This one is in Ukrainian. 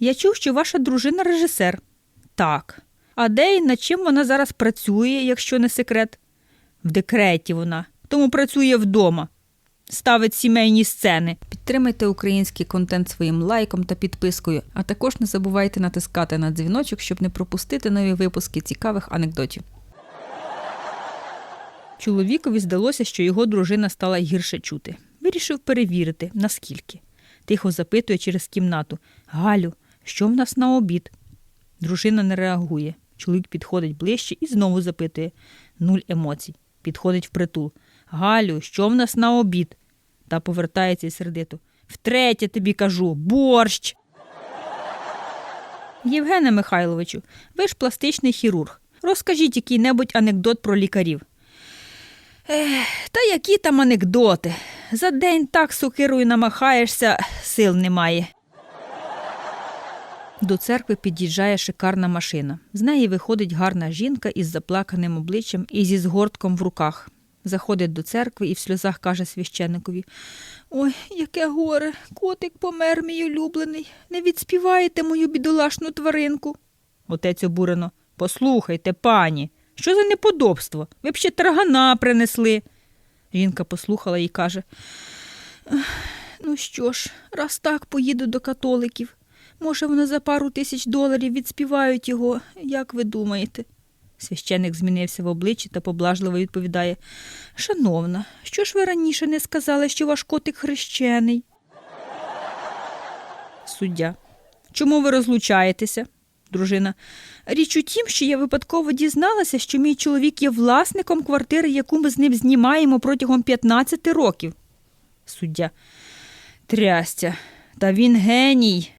Я чув, що ваша дружина режисер. Так. А де і над чим вона зараз працює, якщо не секрет? В декреті вона, тому працює вдома. Ставить сімейні сцени. Підтримайте український контент своїм лайком та підпискою, а також не забувайте натискати на дзвіночок, щоб не пропустити нові випуски цікавих анекдотів. Чоловікові здалося, що його дружина стала гірше чути. Вирішив перевірити, наскільки. Тихо запитує через кімнату Галю, що в нас на обід? Дружина не реагує. Чоловік підходить ближче і знову запитує нуль емоцій. Підходить впритул. Галю, що в нас на обід? Та повертається і сердито. Втретє тобі кажу, борщ. Євгене Михайловичу, ви ж пластичний хірург. Розкажіть який-небудь анекдот про лікарів. Ех, та які там анекдоти? За день так сокирою намахаєшся, сил немає. До церкви під'їжджає шикарна машина. З неї виходить гарна жінка із заплаканим обличчям і зі згортком в руках. Заходить до церкви і в сльозах каже священникові Ой, яке горе, котик помер, мій улюблений. Не відспіваєте мою бідолашну тваринку. Отець обурено. Послухайте, пані, що за неподобство? Ви б ще таргана принесли. Жінка послухала і каже: Ну що ж, раз так поїду до католиків. Може, вони за пару тисяч доларів відспівають його, як ви думаєте? Священник змінився в обличчі та поблажливо відповідає Шановна, що ж ви раніше не сказали, що ваш котик хрещений? Суддя. Чому ви розлучаєтеся? Дружина. Річ у тім, що я випадково дізналася, що мій чоловік є власником квартири, яку ми з ним знімаємо протягом 15 років. Суддя. Трястя. Та він геній.